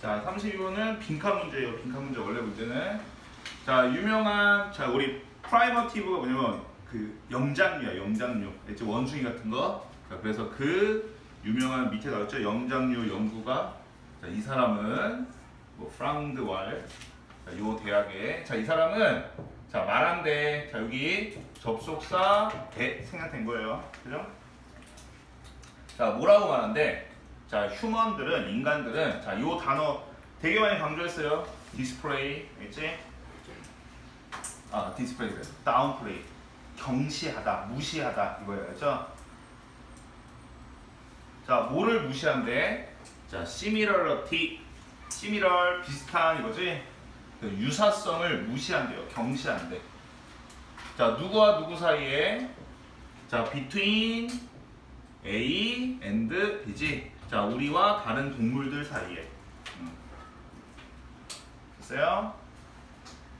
자, 32번은 빈칸 문제예요. 빈칸 문제 원래 문제는 자, 유명한 자, 우리 프라이머티브가 뭐냐면 그 영장류야, 영장류. 있지 원숭이 같은 거. 자, 그래서 그 유명한 밑에 나왔죠. 영장류 연구가 자, 이 사람은 뭐 프랑드 왈. 자, 요 대학에 자, 이 사람은 자, 말한대. 자, 여기 접속사 대 생략된 거예요. 그죠? 자, 뭐라고 말한대? 자, 휴먼들은 인간들은 자, 요 단어 되게 많이 강조했어요. 디스플레이, 있지? 아, 디스플레이. 다운플레이. 경시하다, 무시하다 이거예요. 그죠? 자, 뭐를 무시한대? 자, similarity. similar 비슷한 이거지? 그 유사성을 무시한대요. 경시한대. 자, 누구와 누구 사이에? 자, between A and B지. 자, 우리와 다른 동물들 사이에. 음. 됐어요?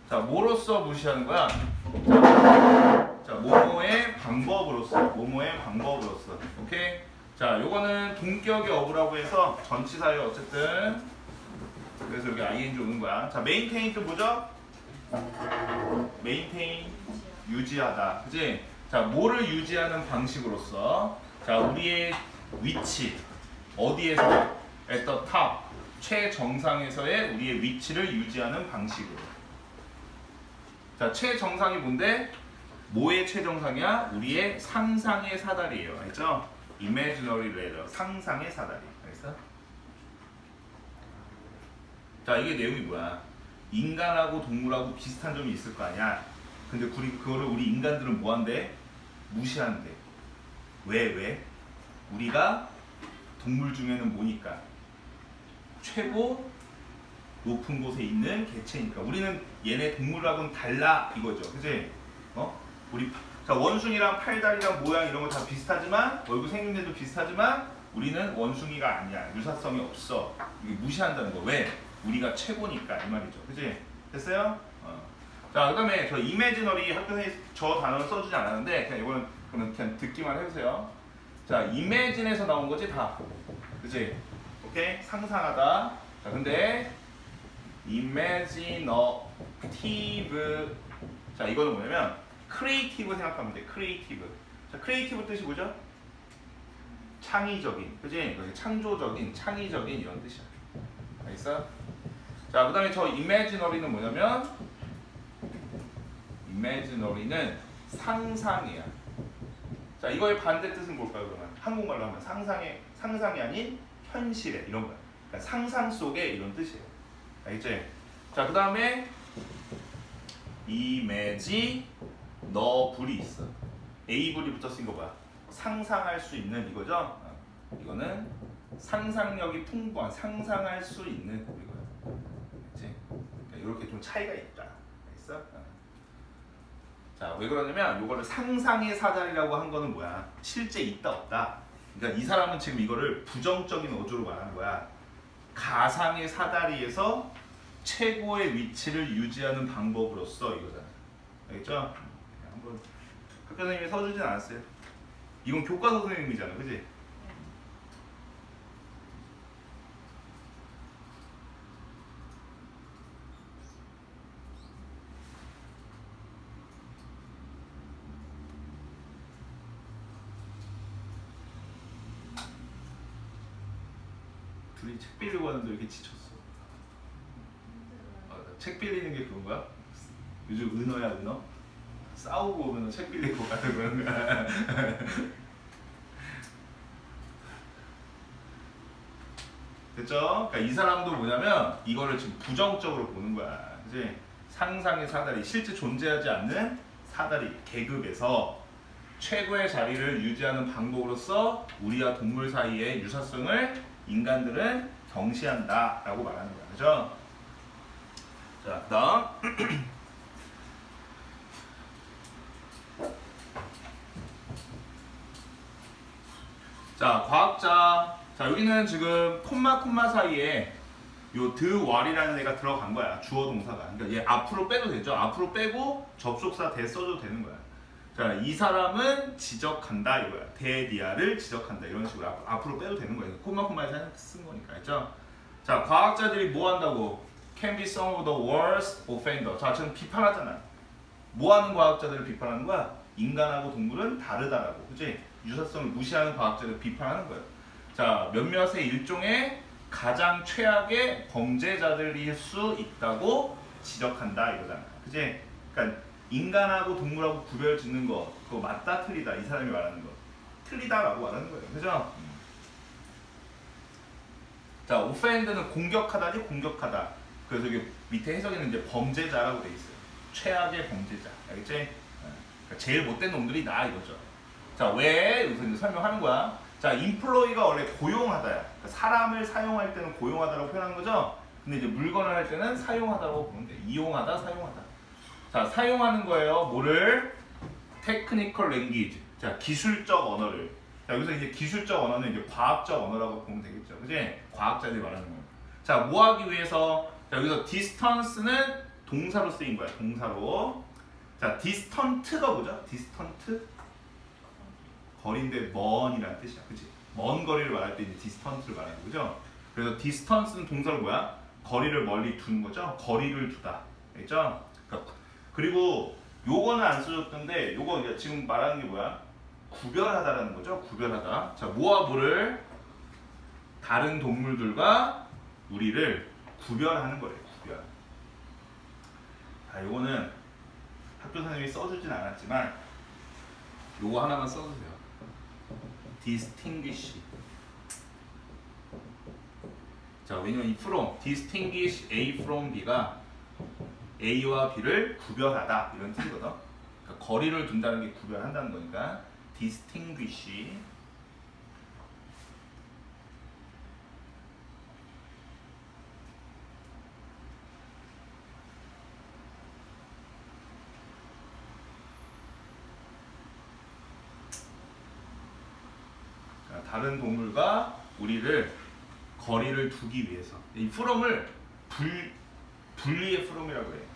자, 뭐로써 무시하는 거야? 자, 자, 모모의 방법으로서. 모모의 방법으로서. 오케이? 자, 요거는 동격의 어부라고 해서 전치사예요, 어쨌든. 그래서 여기 ing 오는 거야. 자, maintain 또 뭐죠? maintain 유지하다. 그지? 자, 뭐를 유지하는 방식으로서 자, 우리의 위치 어디에서 at the top 최정상에서의 우리의 위치를 유지하는 방식으로. 자, 최정상이 뭔데? 뭐의 최정상이야? 우리의 상상의 사다리예요. 알죠? imaginary ladder. 상상의 사다리. 알겠어? 자, 이게 내용이 뭐야? 인간하고 동물하고 비슷한 점이 있을 거 아니야? 근데 우리 그거를 우리 인간들은 뭐한대? 무시한대. 왜 왜? 우리가 동물 중에는 뭐니까 최고 높은 곳에 있는 개체니까 우리는 얘네 동물하고는 달라 이거죠, 그지? 어? 우리 자 원숭이랑 팔다리랑 모양 이런 거 다 비슷하지만 얼굴 생김새도 비슷하지만 우리는 원숭이가 아니야 유사성이 없어 이게 무시한다는 거 왜? 우리가 최고니까 이 말이죠, 그지? 됐어요? 어. 자 그다음에 저 이매지너리 학교에 저 단어는 써주지 않았는데 그냥 이거는 그냥 듣기만 해주세요. 자 이매진에서 나온 거지 다, 그지? 오케이 상상하다. 자 근데 imaginative 자 이거는 뭐냐면 creative 생각하면 돼. creative. 자 creative 뜻이 뭐죠? 창의적인, 그지? 창조적인, 창의적인 이런 뜻이야. 알겠어? 자 그다음에 저 imaginary는 뭐냐면 imaginary는 상상이야. 자 이거의 반대 뜻은 뭘까요 그러면? 한국말로 하면 상상의 상상이 아닌 현실에 이런 거야. 그러니까 상상 속에 이런 뜻이에요. 알겠지? 자 그 다음에 imagine 너블이 있어. 에이블이 붙었으니 거 뭐야? 상상할 수 있는 이거죠? 어. 이거는 상상력이 풍부한 상상할 수 있는 이거야. 그렇지? 그러니까 이렇게 좀 차이가 있다. 알겠어? 어. 자, 왜 그러냐면 이거를 상상의 사다리라고 한 거는 뭐야? 실제 있다 없다. 그러니까 이 사람은 지금 이거를 부정적인 어조로 말하는 거야. 가상의 사다리에서 최고의 위치를 유지하는 방법으로서 이거잖아. 알겠죠? 네, 한번 학교 선생님이 써주진 않았어요. 이건 교과서 선생님이잖아, 그지? 빌리고 하는데 왜 이렇게 지쳤어? 아, 나책 빌리는 게 그런 거야? 요즘 은어야 은어? 싸우고 오면 책 빌리고 가는 그런 거야. 됐죠? 그러니까 이 사람도 뭐냐면 이거를 지금 부정적으로 보는 거야. 이제 상상의 사다리, 실제 존재하지 않는 사다리 계급에서 최고의 자리를 유지하는 방법으로서 우리와 동물 사이의 유사성을 인간들은 경시한다 라고 말하는 거야. 그죠? 자, 그 다음 자, 과학자. 자, 여기는 지금 콤마 콤마 사이에 요 드왈이라는 애가 들어간 거야. 주어 동사가. 그러니까 얘 앞으로 빼도 되죠. 앞으로 빼고 접속사 대 써도 되는 거야. 자, 이 사람은 지적한다 이거야. 대디아를 지적한다 이런 식으로 앞, 앞으로 빼도 되는 거야. 콤마 콤마에서 쓴 거니까. 알죠? 자, 과학자들이 뭐 한다고? Can be some of the worst offender. 자, 지금 비판하잖아. 뭐 하는 과학자들을 비판하는 거야? 인간하고 동물은 다르다라고. 그지? 유사성을 무시하는 과학자를 비판하는 거예요. 자, 몇몇의 일종의 가장 최악의 범죄자들일 수 있다고 지적한다 이거잖아. 그지? 그러니까 인간하고 동물하고 구별 짓는 거 그거 맞다 틀리다 이 사람이 말하는 거 틀리다라고 말하는 거예요. 그죠? 자, 오펜드는 공격하다지 공격하다. 그래서 이게 밑에 해석에는 이제 범죄자라고 돼 있어요. 최악의 범죄자. 알겠지? 어. 그러니까 제일 못된 놈들이 나 이거죠. 자, 왜? 여기서 이제 설명하는 거야. 자, 인플로이가 원래 고용하다야. 그러니까 사람을 사용할 때는 고용하다라고 표현하는 거죠. 근데 이제 물건을 할 때는 사용하다라고 돼. 이용하다, 사용하다. 자, 사용하는 거예요. 뭐를? 테크니컬 랭귀지. 자, 기술적 언어를. 자, 여기서 이제 기술적 언어는 이제 과학적 언어라고 보면 되겠죠. 그지? 과학자들이 말하는 거예요. 자, 뭐 하기 위해서? 자, 여기서 distance는 동사로 쓰인 거야. 동사로. 자, distant가 뭐죠? distant? 거리인데 먼이라는 뜻이야. 그치? 먼 거리를 말할 때 이제 distant를 말하는 거죠. 그래서 distance는 동사로 뭐야? 거리를 멀리 두는 거죠. 거리를 두다. 알겠죠? 그러니까 그리고 요거는 안 써줬던데 요거 이제 지금 말하는 게 뭐야? 구별하다라는 거죠. 구별하다. 자, 뭐를 다른 동물들과 우리를 구별하는 거예요. 구별. 자, 요거는 학교 선생님이 써주진 않았지만 요거 하나만 써주세요. distinguish. 자, 왜냐면 이 from, distinguish A from B가 A와 B를 구별하다 이런 뜻이거든. 그러니까 거리를 둔다는 게 구별한다는 거니까 distinguish. 그러니까 다른 동물과 우리를 거리를 두기 위해서 이 from을 불 분리의 from이라고 해요.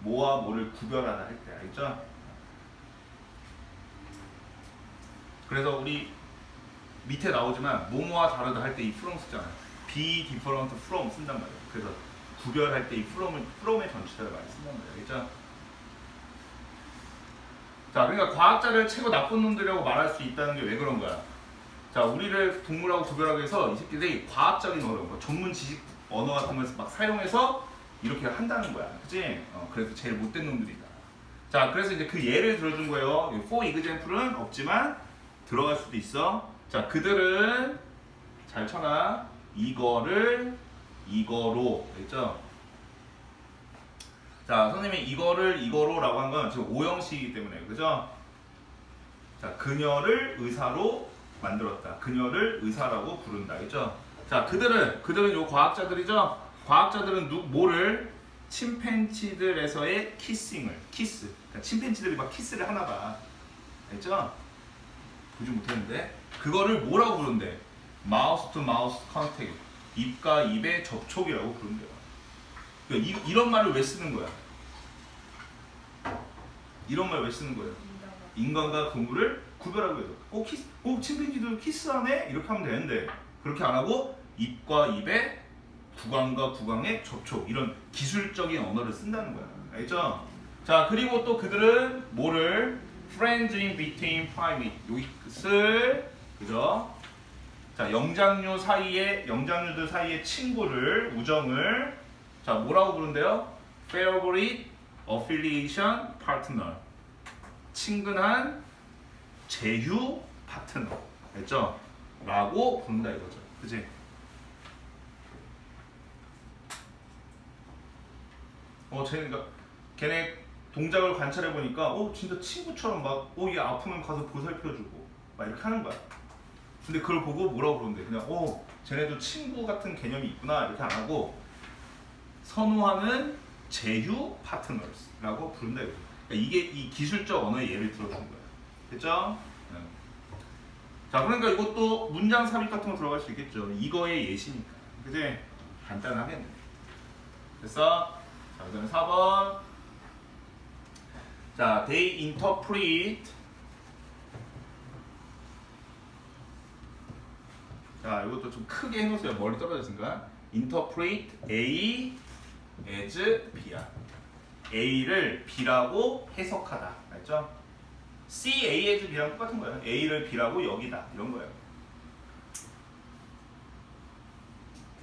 뭐와 뭐를 구별하다 할 때 알겠죠? 그래서 우리 밑에 나오지만 뭐뭐와 다르다 할 때 이 from 쓰잖아요. be different from 쓴단 말이에요. 그래서 구별할 때 이 from을 from의 전치사를 많이 쓴단 말이에요. 알겠죠? 자, 그러니까 과학자를 최고 나쁜 놈들이라고 말할 수 있다는 게 왜 그런 거야? 자, 우리를 동물하고 구별하기 위해서 이 새끼들이 과학적인 언어, 뭐 전문 지식 언어 같은 걸 막 사용해서 이렇게 한다는 거야. 그치? 어, 그래서 제일 못된 놈들이다. 자, 그래서 이제 그 예를 들어준 거예요. 이 for example은 없지만 들어갈 수도 있어. 자, 그들은 잘 쳐놔. 이거를 이거로. 알겠죠? 자, 선생님이 이거를 이거로라고 한 건 지금 오형식이기 때문에. 그죠? 자, 그녀를 의사로 만들었다. 그녀를 의사라고 부른다. 알겠죠? 자, 그들은 그들은 요 과학자들이죠. 과학자들은 누 뭐를 침팬지들에서의 키싱을 키스. 그러니까 침팬지들이 막 키스를 하나 봐. 알겠죠? 보지 못했는데 그거를 뭐라고 부른대? 마우스 투 마우스 컨택. 입과 입의 접촉이라고 부른대요. 그러니까 이, 이런 말을 왜 쓰는 거야? 이런 말 왜 쓰는 거예요? 인간과 동물을 구별하고 해서 어 키스, 어 침팬지도 키스하네 이렇게 하면 되는데 그렇게 안 하고 입과 입의 구강과 구강의 접촉 이런 기술적인 언어를 쓴다는 거야 알죠? 자 그리고 또 그들은 뭐를 friends in between private 이것을 그죠? 자 영장류 사이에 영장류들 사이의 친구를 우정을 자 뭐라고 부른대요? favorite affiliation partner 친근한 제휴 파트너 알죠? 라고 부른다 이거죠 그지? 어 쟤는 그러니까 걔네 동작을 관찰해 보니까 어 진짜 친구처럼 막 어 얘 아프면 가서 보살펴주고 막 이렇게 하는 거야 근데 그걸 보고 뭐라고 그러는데 그냥 어 쟤네도 친구 같은 개념이 있구나 이렇게 안 하고 선호하는 제휴 파트너스라고 부른다 그러니까 이게 이 기술적 언어의 예를 들어준 거야 됐죠? 네. 자 그러니까 이것도 문장 삽입 같은 거 들어갈 수 있겠죠 이거의 예시니까 그지? 간단하겠네 됐어? 자 그다음에 4번 자 they interpret 자 이것도 좀 크게 해놓으세요 머리 떨어졌으니까 interpret A as B야. A를 B라고 해석하다. 알죠? C A as B랑 똑같은 거예요. A를 B라고 여기다. 이런 거예요.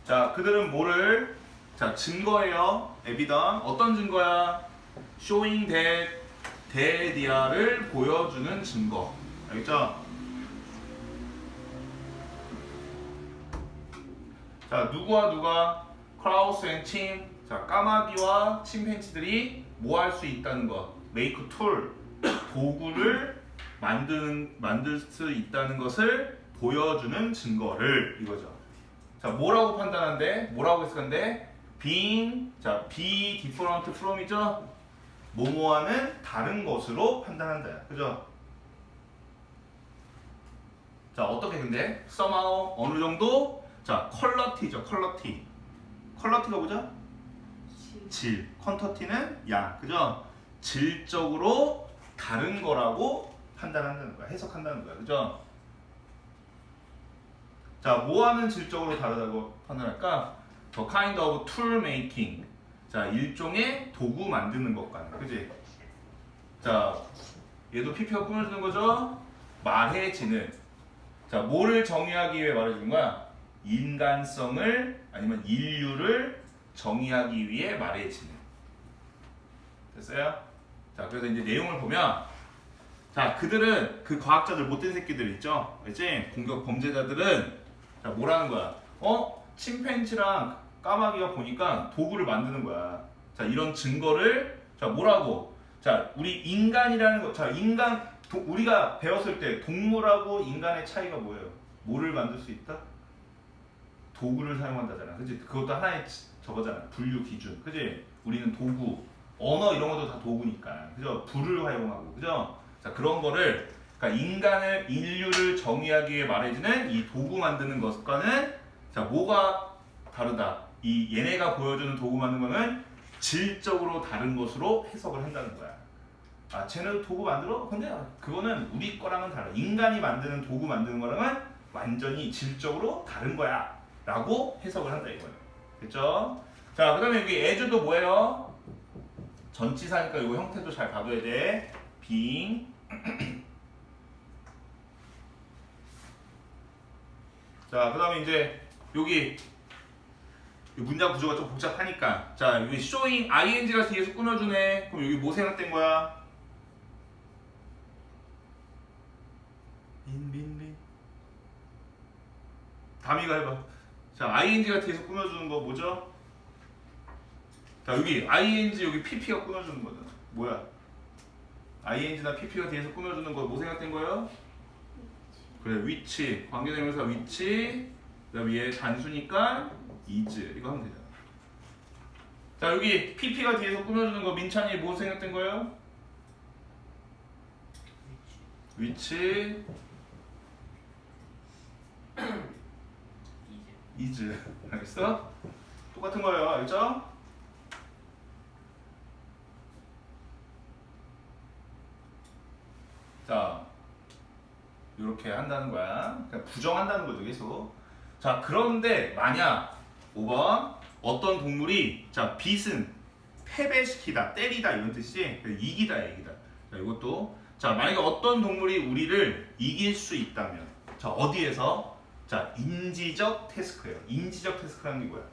자, 그들은 뭐를 자, 증거예요. evidence. 어떤 증거야? showing that 대디아를 보여주는 증거. 알겠죠? 자, 누구와 누가 크라우스 앤 침. 자, 까마귀와 침팬지들이 뭐 할 수 있다는 것. make tool. 도구를 만드는 만들 수 있다는 것을 보여주는 증거를 이거죠. 자, 뭐라고 판단한대? 뭐라고 해석한대? Being 자, be different from이죠. 뭐뭐와는 다른 것으로 판단한다. 그죠? 자, 어떻게 근데 somehow 어느 정도 자, 퀄러티죠. 퀄러티. 퀄러티가 뭐죠? 질. 퀀터티는 양. 그죠? 질적으로 다른 거라고 판단한다는 거야. 해석한다는 거야. 그죠? 자, 뭐하는 질적으로 다르다고 판단할까? The kind of tool making. 자, 일종의 도구 만드는 것과. 그지? 자, 얘도 PP가 꾸며주는 거죠? 말해지는. 자, 뭐를 정의하기 위해 말해주는 거야? 인간성을 아니면 인류를 정의하기 위해 말해지는. 됐어요? 자, 그래서 이제 내용을 보면 자, 그들은 그 과학자들 못된 새끼들 있죠? 알지? 공격 범죄자들은 자, 뭐라는 거야? 어? 침팬지랑 까마귀가 보니까 도구를 만드는 거야. 자, 이런 증거를 자, 뭐라고? 자, 우리 인간이라는 거, 자, 인간 도- 우리가 배웠을 때 동물하고 인간의 차이가 뭐예요? 뭐를 만들 수 있다? 도구를 사용한다잖아. 그지? 그것도 하나의 지- 저거잖아. 분류 기준. 그지? 우리는 도구, 언어 이런 것도 다 도구니까. 그죠? 불을 활용하고. 그죠? 자, 그런 거를 그러니까 인간을 인류를 정의하기 위해 말해주는 이 도구 만드는 것과는 자, 뭐가 다르다. 이 얘네가 보여주는 도구 만드는 거는 질적으로 다른 것으로 해석을 한다는 거야. 아, 쟤는 도구 만들어? 근데 그거는 우리 거랑은 달라. 인간이 만드는 도구 만드는 거랑은 완전히 질적으로 다른 거야. 라고 해석을 한다 이거예요. 됐죠? 자, 그 다음에 여기 애주도 뭐예요? 전치사니까 이거 형태도 잘 봐둬야 돼. being. 자, 그 다음에 이제 여기 이 문장 구조가 좀 복잡하니까 자 여기 showing ing가 뒤에서 꾸며주네 그럼 여기 뭐 생각된 거야? 빈빈빈 다미가 해봐 자 ing가 뒤에서 꾸며주는 거 뭐죠? 자 여기 ing 여기 pp가 꾸며주는 거잖아 뭐야? ing나 pp가 뒤에서 꾸며주는 거 뭐 생각된 거예요? 그래 위치 관계대명사 위치 그 다음 얘 단수니까 is 이거 하면 되잖아. 자 여기 pp가 뒤에서 꾸며주는 거 민찬이 뭐 생각된 거예요? 위치 is 알겠어? 똑같은 거예요 알죠? 자 이렇게 한다는 거야. 그러니까 부정한다는 거죠, 계속. 자, 그런데 만약 5번 어떤 동물이 자, 빛은 패배시키다, 때리다 이런 뜻이 이기다, 이기다. 자, 이것도 자, 만약에 어떤 동물이 우리를 이길 수 있다면 자, 어디에서 자, 인지적 태스크예요. 인지적 태스크라는 게 뭐야?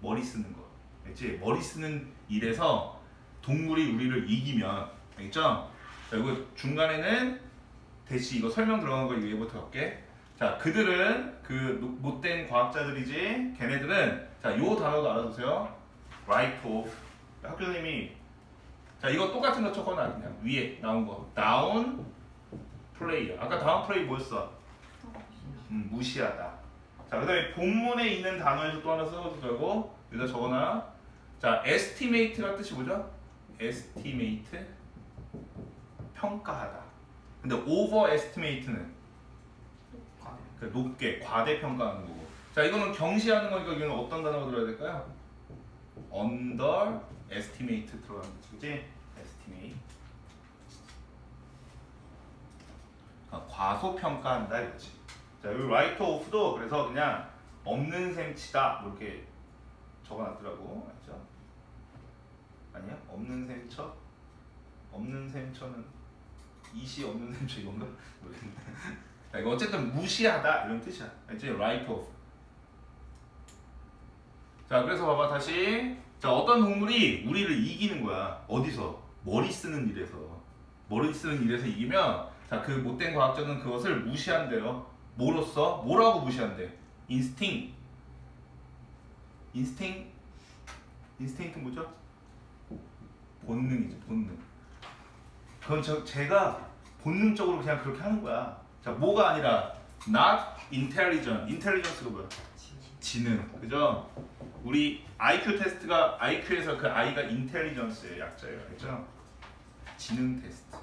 머리 쓰는 거. 알지? 머리 쓰는 일에서 동물이 우리를 이기면 알겠죠? 자, 이거 중간에는 대시 이거 설명 들어간 거 얘부터 할게. 자, 그들은 그 노- 못된 과학자들이지. 걔네들은 자, 요 단어도 알아두세요. right off. 학교 선생님이 자, 이거 똑같은 거 적어놔 그냥 위에 나온 거. down play. 아까 down play 뭐였어? 음, 무시하다. 자, 그다음에 본문에 있는 단어에서 또 하나 써도 되고 여기다 적어놔. 자, estimate가 뜻이 뭐죠? estimate 평가하다. 근데 overestimate는 그 높게 과대평가하는 거고. 자, 이거는 경시하는 거니까 이거는 어떤 단어가 들어야 될까요? underestimate 들어가는 거지, 그지? estimate. 그러니까 과소평가한다 이거지. 자, 여기 write off도 그래서 그냥 없는 셈 치다 뭐 이렇게 적어놨더라고. 알죠? 아니야? 없는 셈 쳐? 없는 셈 쳐는 이시 없는 셈 쳐 이건가? 모르겠네. 자, 이거 어쨌든 무시하다 이런 뜻이야. 알지? write off. 자, 그래서 봐봐 다시. 자, 어떤 동물이 우리를 이기는 거야. 어디서? 머리 쓰는 일에서. 머리 쓰는 일에서 이기면 자, 그 못된 과학자는 그것을 무시한대요. 뭐로써? 뭐라고 무시한대? 인스팅. 인스팅. 인스팅트 뭐죠? 본능이죠, 본능. 그건 저 제가 본능적으로 그냥 그렇게 하는 거야. 자, 뭐가 아니라 not intelligent. intelligence가 뭐야? 지능. 그죠? 우리 IQ 테스트가 IQ에서 그 I가 intelligence의 약자예요. 알죠? 지능 테스트.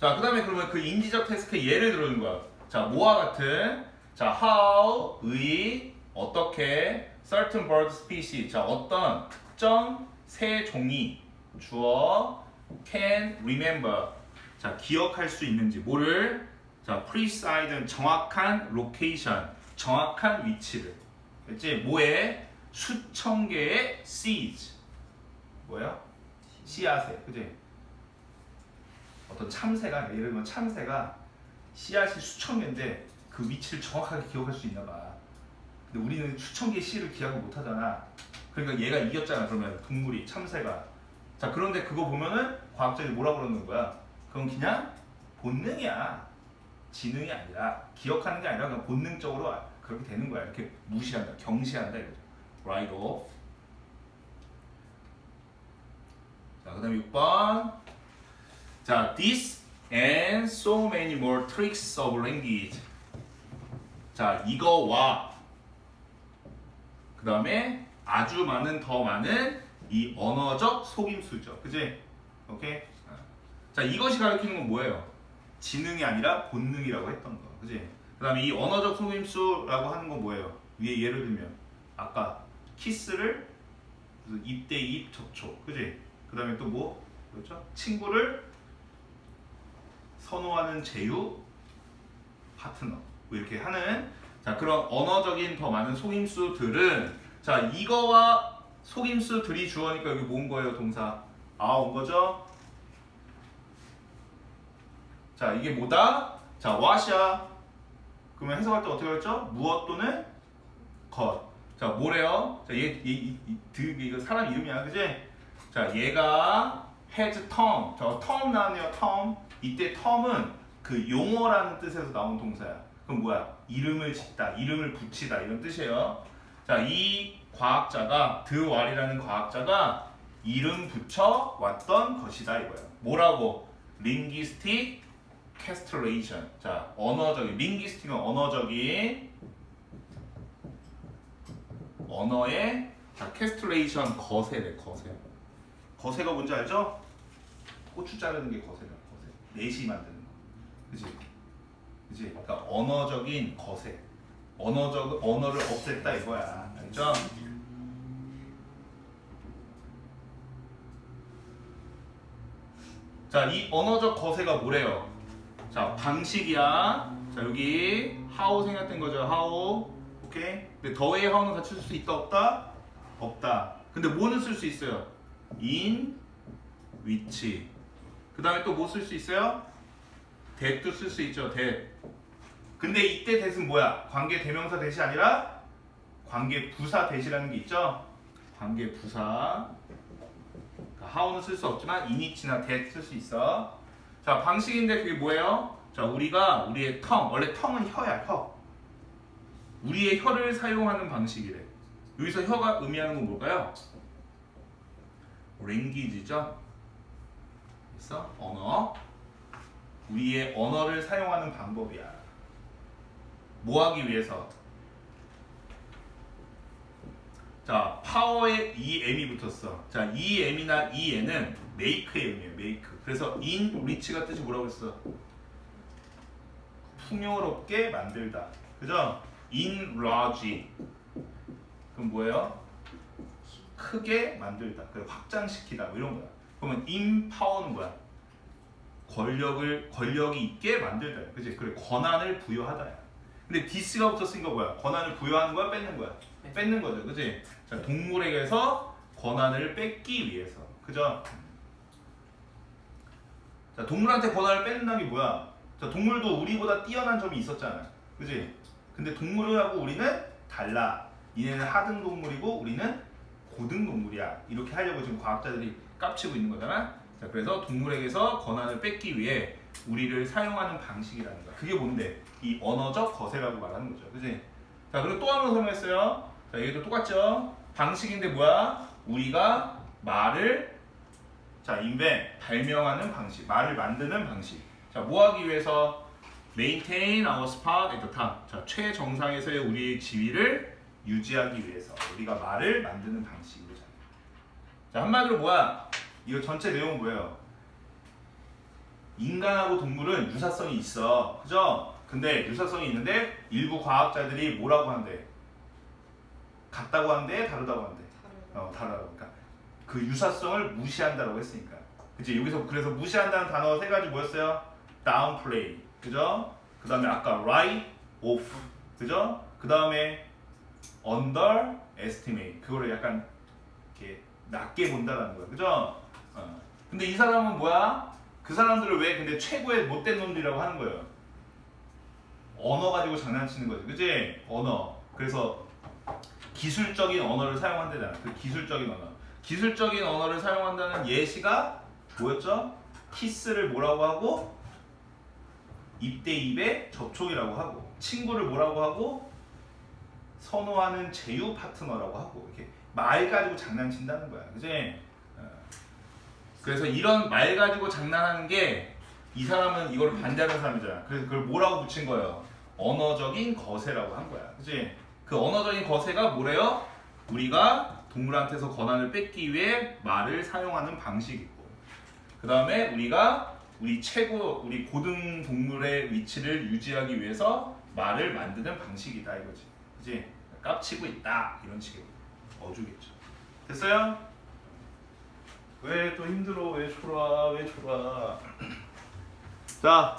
자, 그다음에 그러면 그 인지적 테스트의 예를 들어주는 거야. 자, 뭐와 같은 자, how 의 어떻게 certain bird species 자, 어떤 특정 새 종이 주어 can remember 자, 기억할 수 있는지 뭐를 자, precise 정확한 location 정확한 위치를 그치? 뭐에 수천 개의 seeds 뭐야? 씨앗에 그지? 어떤 참새가 예를 들면 참새가 씨앗이 수천 개인데 그 위치를 정확하게 기억할 수 있나 봐. 근데 우리는 수천 개의 씨를 기억을 못 하잖아. 그러니까 얘가 이겼잖아. 그러면 동물이 참새가. 자 그런데 그거 보면은 과학자들이 뭐라 그러는 거야? 그건 그냥 본능이야. 지능이 아니라 기억하는 게 아니라 그냥 본능적으로 그렇게 되는 거야. 이렇게 무시한다, 경시한다 이거죠. Right off. 자 그다음에 6번. 자, this and so many more tricks of language. 자, 이거와 그 다음에 아주 많은 더 많은 이 언어적 속임수죠. 그지? 오케이? 어. 자, 이것이 가리키는 건 뭐예요? 지능이 아니라 본능이라고 했던 거. 그지? 그 다음에 이 언어적 속임수라고 하는 건 뭐예요? 위에 예를 들면 아까 키스를 입 대 입 접촉. 그지? 그 다음에 또 뭐? 그렇죠? 친구를 선호하는 제휴 파트너 뭐 이렇게 하는 자 그런 언어적인 더 많은 속임수들은 자 이거와 속임수들이 주어니까 여기 뭔 거예요 동사 아 온 거죠 자 이게 뭐다 자 what이야 그러면 해석할 때 어떻게 했죠 무엇 또는 것 자 뭐래요 자얘얘 이거 사람 이름이야 그지 자 얘가 has term 저 term 나왔네요 term 이때 term은 그 용어라는 뜻에서 나온 동사야. 그럼 뭐야? 이름을 짓다, 이름을 붙이다 이런 뜻이에요. 자, 이 과학자가 드왈이라는 과학자가 이름 붙여 왔던 것이다 이거야. 뭐라고? Castration. 자, 언어적인 linguistic은 언어적인 언어의 자, castration 거세래 거세. 거세가 뭔지 알죠? 고추 자르는 게 거세야. 거세. 내시 만드는 거. 그지? 그지? 그러니까 언어적인 거세. 언어적 언어를 없앴다 이거야. 알죠? 자, 이 언어적 거세가 뭐래요? 자, 방식이야. 자, 여기 how 생략된 거죠. how. 오케이? 근데 더의 how는 같이 쓸 수 있다 없다? 없다. 근데 뭐는 쓸 수 있어요? in which. 그 다음에 또 뭐 쓸 수 있어요? that도 쓸 수 있죠. that. 근데 이때 that은 뭐야? 관계 대명사 that이 아니라 관계 부사 that이라는 게 있죠. 관계 부사. 그러니까 how는 쓸 수 없지만 in which나 that 쓸 수 있어. 자 방식인데 그게 뭐예요? 자 우리가 우리의 텅 원래 텅은 혀야 혀. 우리의 혀를 사용하는 방식이래. 여기서 혀가 의미하는 건 뭘까요? 랭귀지죠. 그래서 언어. 우리의 언어를 사용하는 방법이야. 뭐 하기 위해서? 자, 파워에 EM이 붙었어. 자, EM이나 EN은 make의 의미예요. make. 그래서 in rich가 뜻이 뭐라고 했어? 풍요롭게 만들다. 그죠? enlarge. 그럼 뭐예요? 크게 만들다. 그 확장시키다. 뭐 이런 거야. 그러면 empower는 뭐야? 권력을 권력이 있게 만들다. 그지? 그래 권한을 부여하다야. 근데 this가 붙었으니까 뭐야? 권한을 부여하는 거야, 뺏는 거야? 네. 뺏는 거죠, 그지? 자, 동물에게서 권한을 뺏기 위해서, 그죠? 자, 동물한테 권한을 뺏는다는 게 뭐야? 자, 동물도 우리보다 뛰어난 점이 있었잖아, 그지? 근데 동물하고 우리는 달라. 얘네는 하등 동물이고 우리는 고등 동물이야. 이렇게 하려고 지금 과학자들이 깝치고 있는 거잖아. 자, 그래서 동물에게서 권한을 뺏기 위해 우리를 사용하는 방식이라는 거야. 그게 뭔데? 이 언어적 거세라고 말하는 거죠. 그지? 자, 그리고 또한번 설명했어요. 자, 여기도 똑같죠? 방식인데 뭐야? 우리가 말을 자, 인벤 발명하는 방식, 말을 만드는 방식. 자, 뭐 하기 위해서 maintain our spot at the top. 자, 최정상에서의 우리의 지위를 유지하기 위해서 우리가 말을 만드는 방식이잖아. 자, 한마디로 뭐야? 이거 전체 내용은 뭐예요? 인간하고 동물은 유사성이 있어. 그죠? 근데 유사성이 있는데 일부 과학자들이 뭐라고 한대? 같다고 한대, 다르다고 한대. 어, 다르다고. 그러니까 그 유사성을 무시한다라고 했으니까. 그치? 여기서 그래서 무시한다는 단어 세 가지 뭐였어요? downplay. 그죠? 그 다음에 아까 write off. 그죠? 그 다음에 underestimate. 그거를 약간 이렇게 낮게 본다라는 거야. 그죠? 어. 근데 이 사람은 뭐야? 그 사람들을 왜 근데 최고의 못된 놈들이라고 하는 거예요? 언어 가지고 장난치는 거지. 그지? 언어. 그래서 기술적인 언어를 사용한다잖아. 그 기술적인 언어. 기술적인 언어를 사용한다는 예시가 뭐였죠? 키스를 뭐라고 하고 입 대 입의 접촉이라고 하고 친구를 뭐라고 하고 선호하는 제휴 파트너라고 하고 이렇게 말 가지고 장난친다는 거야. 그지? 어. 그래서 이런 말 가지고 장난하는 게 이 사람은 이걸 반대하는 사람이잖아. 그래서 그걸 뭐라고 붙인 거예요? 언어적인 거세라고 한 거야. 그지? 그 언어적인 거세가 뭐래요? 우리가 동물한테서 권한을 뺏기 위해 말을 사용하는 방식이고 그 다음에 우리가 우리 최고 우리 고등 동물의 위치를 유지하기 위해서 말을 만드는 방식이다 이거지. 그지 깝치고 있다 이런 식의 어주겠죠. 됐어요? 왜 또 힘들어? 왜 졸아? 왜 졸아? 자